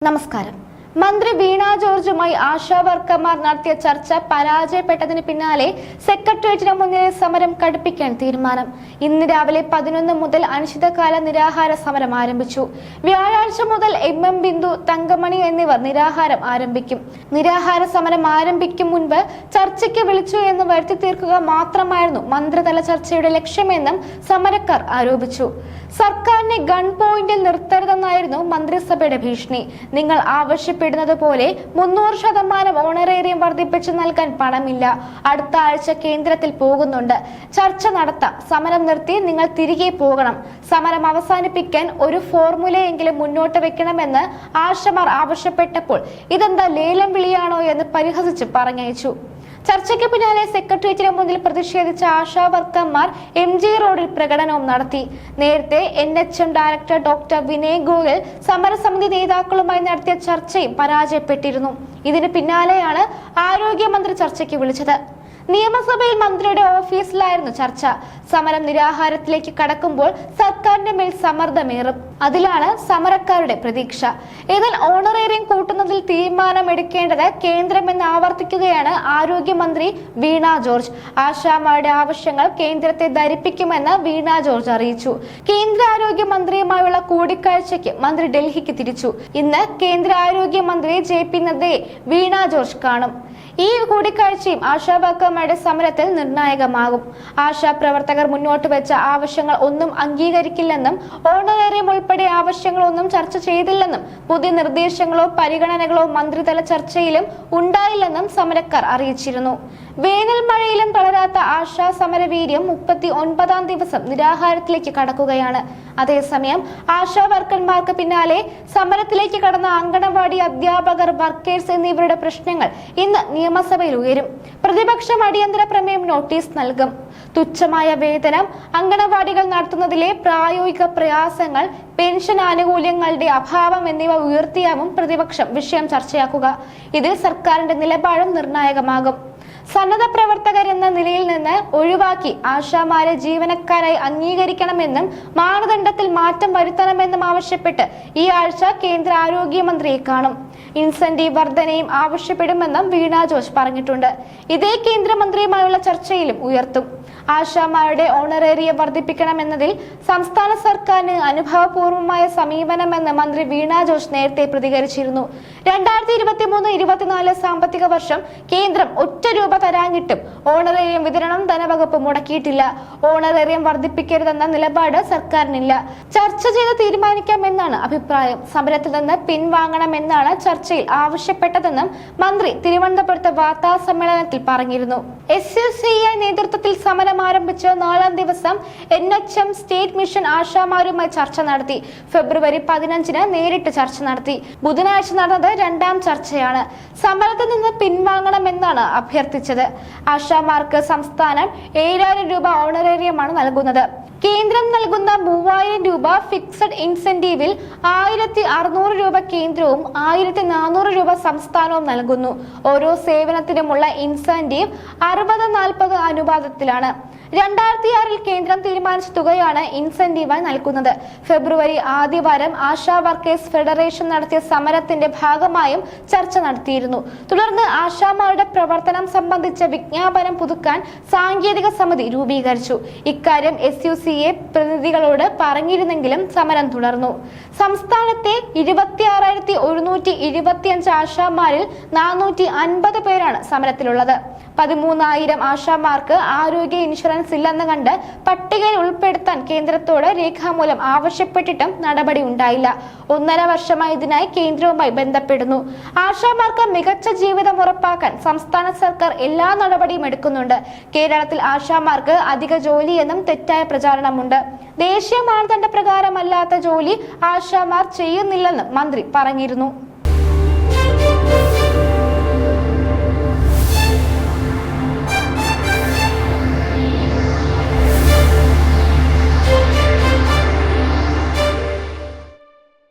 നമസ്കാരം മന്ത്രി വീണ ജോർജുമായി ആശാ വർക്കർമാർ നടത്തിയ ചർച്ച പരാജയപ്പെട്ടതിന് പിന്നാലെ സെക്രട്ടേറിയറ്റിന് മുന്നിലെ സമരം കടുപ്പിക്കാൻ തീരുമാനം. ഇന്ന് രാവിലെ പതിനൊന്ന് മുതൽ അനിശ്ചിതകാല നിരാഹാര സമരം ആരംഭിച്ചു. വ്യാഴാഴ്ച മുതൽ എം എം ബിന്ദു തങ്കമണി എന്നിവർ നിരാഹാരം ആരംഭിക്കും. നിരാഹാര സമരം ആരംഭിക്കും മുൻപ് ചർച്ചയ്ക്ക് വിളിച്ചു എന്ന് വരുത്തി തീർക്കുക മാത്രമായിരുന്നു മന്ത്രിതല ചർച്ചയുടെ ലക്ഷ്യമെന്നും സമരക്കാർ ആരോപിച്ചു. സർക്കാരിനെ ഗൺ പോയിന്റിൽ നിർത്തരുതെന്നായിരുന്നു മന്ത്രിസഭയുടെ ഭീഷണി. നിങ്ങൾ ആവശ്യപ്പെടുന്നത് പോലെ മുന്നൂറ് ശതമാനം ഓണറേറിയം വർദ്ധിപ്പിച്ചു നൽകാൻ പണമില്ല. അടുത്ത ആഴ്ച കേന്ദ്രത്തിൽ പോകുന്നുണ്ട്. ചർച്ച നടത്താം സമരം നിർത്തി നിങ്ങൾ തിരികെ പോകണം. സമരം അവസാനിപ്പിക്കാൻ ഒരു ഫോർമുലയെങ്കിലും മുന്നോട്ട് വെക്കണമെന്ന് ആശമാർ ആവശ്യപ്പെട്ടപ്പോൾ ഇതെന്താ ലേലം വിളിയാണോ എന്ന് പരിഹസിച്ച് പറഞ്ഞയച്ചു. ചർച്ചയ്ക്ക് പിന്നാലെ സെക്രട്ടേറിയറ്റിന് മുന്നിൽ പ്രതിഷേധിച്ച ആശാ വർക്കർമാർ എം ജി റോഡിൽ പ്രകടനവും നടത്തി. നേരത്തെ N H M director doctor Vinay Goyal സമരസമിതി നേതാക്കളുമായി നടത്തിയ ചർച്ചയും പരാജയപ്പെട്ടിരുന്നു. ഇതിന് പിന്നാലെയാണ് ആരോഗ്യമന്ത്രി ചർച്ചയ്ക്ക് വിളിച്ചത്. നിയമസഭയിൽ മന്ത്രിയുടെ ഓഫീസിലായിരുന്നു ചർച്ച. സമരം നിരാഹാരത്തിലേക്ക് കടക്കുമ്പോൾ സർക്കാരിന്റെ മേൽ സമ്മർദ്ദമേറും. അതിലാണ് സമരക്കാരുടെ പ്രതീക്ഷ. എന്നാൽ ഓണറേറിയം കൂട്ടുന്നതിൽ തീരുമാനമെടുക്കേണ്ടത് കേന്ദ്രമെന്ന് ആവർത്തിക്കുകയാണ് ആരോഗ്യമന്ത്രി വീണ ജോർജ്. ആശാമാരുടെ ആവശ്യങ്ങൾ കേന്ദ്രത്തെ ധരിപ്പിക്കുമെന്ന് വീണ ജോർജ് അറിയിച്ചു. കേന്ദ്ര ആരോഗ്യമന്ത്രിയുമായുള്ള കൂടിക്കാഴ്ചയ്ക്ക് മന്ത്രി ഡൽഹിക്ക് തിരിച്ചു. ഇന്ന് കേന്ദ്ര ആരോഗ്യമന്ത്രി ജെ പി നദ്ദയെ വീണ ജോർജ് കാണും. ഈ കൂടിക്കാഴ്ചയും ആശാ വർക്കർമാരുടെ സമരത്തിൽ നിർണായകമാകും. ആശാ പ്രവർത്തകർ മുന്നോട്ട് വെച്ച ആവശ്യങ്ങൾ ഒന്നും അംഗീകരിക്കില്ലെന്നും ഓണറേറിയം ഉൾപ്പെടെ ആവശ്യങ്ങളൊന്നും ചർച്ച ചെയ്തില്ലെന്നും പുതിയ നിർദ്ദേശങ്ങളോ പരിഗണനകളോ മന്ത്രിതല ചർച്ചയിലും ഉണ്ടായില്ലെന്നും സമരക്കാർ അറിയിച്ചിരുന്നു. വേനൽ മഴയിലും തളരാത്ത ആശാ സമരവീര്യം മുപ്പത്തി ഒൻപതാം ദിവസം നിരാഹാരത്തിലേക്ക് കടക്കുകയാണ്. അതേസമയം ആശാ വർക്കർമാർക്ക് പിന്നാലെ സമരത്തിലേക്ക് കടന്ന അങ്കണവാടി അധ്യാപകർ വർക്കേഴ്സ് എന്നിവരുടെ പ്രശ്നങ്ങൾ ഇന്ന് നിയമസഭയിൽ ഉയരും. പ്രതിപക്ഷം അടിയന്തര പ്രമേയം നോട്ടീസ് നൽകും. തുച്ഛമായ വേതനം അങ്കണവാടികൾ നടത്തുന്നതിലെ പ്രായോഗിക പ്രയാസങ്ങൾ പെൻഷൻ ആനുകൂല്യങ്ങളുടെ അഭാവം എന്നിവ ഉയർത്തിയാവും പ്രതിപക്ഷം വിഷയം ചർച്ചയാക്കുക. ഇതിൽ സർക്കാരിന്റെ നിലപാടും നിർണായകമാകും. സന്നദ്ധ പ്രവർത്തകർ എന്ന നിലയിൽ നിന്ന് ഒഴിവാക്കി ആശാമാരെ ജീവനക്കാരായി അംഗീകരിക്കണമെന്നും മാനദണ്ഡത്തിൽ മാറ്റം വരുത്തണമെന്നും ആവശ്യപ്പെട്ട് ഈ ആഴ്ച കേന്ദ്ര ആരോഗ്യമന്ത്രിയെ കാണും. ഇൻസെന്റീവ് വർധനയും ആവശ്യപ്പെടുമെന്നും വീണ ജോസ് പറഞ്ഞിട്ടുണ്ട്. ഇതേ കേന്ദ്രമന്ത്രിയുമായുള്ള ചർച്ചയിലും ഉയർത്തും. ആശാമാരുടെ ഓണറേറിയം വർദ്ധിപ്പിക്കണമെന്നതിൽ സംസ്ഥാന സർക്കാരിന് അനുഭവപൂർവമായ സമീപനമെന്ന് മന്ത്രി വീണ ജോഷ് നേരത്തെ പ്രതികരിച്ചിരുന്നു. രണ്ടായിരത്തി ഇരുപത്തി മൂന്ന് ഇരുപത്തിനാല് സാമ്പത്തിക വർഷം കേന്ദ്രം ഒറ്റ രൂപ തരാഞ്ഞിട്ടും ഓണറേറിയം വിതരണം ധനവകുപ്പ് മുടക്കിയിട്ടില്ല. ഓണറേറിയം വർദ്ധിപ്പിക്കരുതെന്ന നിലപാട് സർക്കാരിനില്ല. ചർച്ച ചെയ്ത് തീരുമാനിക്കാമെന്നാണ് അഭിപ്രായം. സമരത്തിൽ നിന്ന് പിൻവാങ്ങണമെന്നാണ് ചർച്ചയിൽ ആവശ്യപ്പെട്ടതെന്നും മന്ത്രി തിരുവനന്തപുരത്ത് വാർത്താ സമ്മേളനത്തിൽ പറഞ്ഞിരുന്നു. എസ് യു സി നേതൃത്വത്തിൽ സമരം ആരംഭിച്ച് നാലാം ദിവസം N H M state mission ആശാമാരുമായി ചർച്ച നടത്തി. ഫെബ്രുവരി പതിനഞ്ചിന് നേരിട്ട് ചർച്ച നടത്തി. ബുധനാഴ്ച നടന്നത് രണ്ടാം ചർച്ചയാണ്. സമരത്തിൽ നിന്ന് പിൻവാങ്ങണമെന്നാണ് അഭ്യർത്ഥിച്ചത്. ആശാമാർക്ക് സംസ്ഥാനം ഏഴായിരം രൂപ ഓണറേറിയമാണ് നൽകുന്നത്. കേന്ദ്രം നൽകുന്ന മൂവായിരം രൂപ ഫിക്സഡ് ഇൻസെന്റീവിൽ ആയിരത്തി അറുന്നൂറ് രൂപ കേന്ദ്രവും ആയിരത്തി നാനൂറ് രൂപ സംസ്ഥാനവും നൽകുന്നു. ഓരോ സേവനത്തിനുമുള്ള ഇൻസെന്റീവ് അറുപത് നാൽപ്പത് അനുപാതത്തിലാണ്. രണ്ടായിരത്തി ആറിൽ കേന്ദ്രം തീരുമാനിച്ച തുകയാണ് ഇൻസെന്റീവായി നൽകുന്നത്. ഫെബ്രുവരി ആദ്യവാരം ആശാ വർക്കേഴ്സ് ഫെഡറേഷൻ നടത്തിയ സമരത്തിന്റെ ഭാഗമായും ചർച്ച നടത്തിയിരുന്നു. തുടർന്ന് ആശാമാരുടെ പ്രവർത്തനം സംബന്ധിച്ച വിജ്ഞാപനം പുതുക്കാൻ സാങ്കേതിക സമിതി രൂപീകരിച്ചു. ഇക്കാര്യം എസ് യു സി എ പ്രതിനിധികളോട് പറഞ്ഞിരുന്നെങ്കിലും സമരം തുടർന്നു. സംസ്ഥാനത്തെ ഇരുപത്തി ആറായിരത്തി ഒരുന്നൂറ്റി ഇരുപത്തിയഞ്ച് ആശാമാരിൽ നാനൂറ്റി അൻപത് പേരാണ് സമരത്തിലുള്ളത്. പതിമൂന്നായിരം ആശാമാർക്ക് ആരോഗ്യ ഇൻഷുറൻസ് ഇല്ലെന്ന് കണ്ട് പട്ടികയിൽ ഉൾപ്പെടുത്താൻ കേന്ദ്രത്തോട് രേഖാമൂലം ആവശ്യപ്പെട്ടിട്ടും നടപടി ഉണ്ടായില്ല. ഒന്നര വർഷമായി ഇതിനായി കേന്ദ്രവുമായി ബന്ധപ്പെടുന്നു. ആശാമാർക്ക് മികച്ച ജീവിതം ഉറപ്പാക്കാൻ സംസ്ഥാന സർക്കാർ എല്ലാ നടപടിയും എടുക്കുന്നുണ്ട്. കേരളത്തിൽ ആശാമാർക്ക് അധിക ജോലി എന്നും തെറ്റായ പ്രചാരണമുണ്ട്. ദേശീയ മാനദണ്ഡ പ്രകാരമല്ലാത്ത ജോലി ആശാമാർ ചെയ്യുന്നില്ലെന്നും മന്ത്രി പറഞ്ഞിരുന്നു.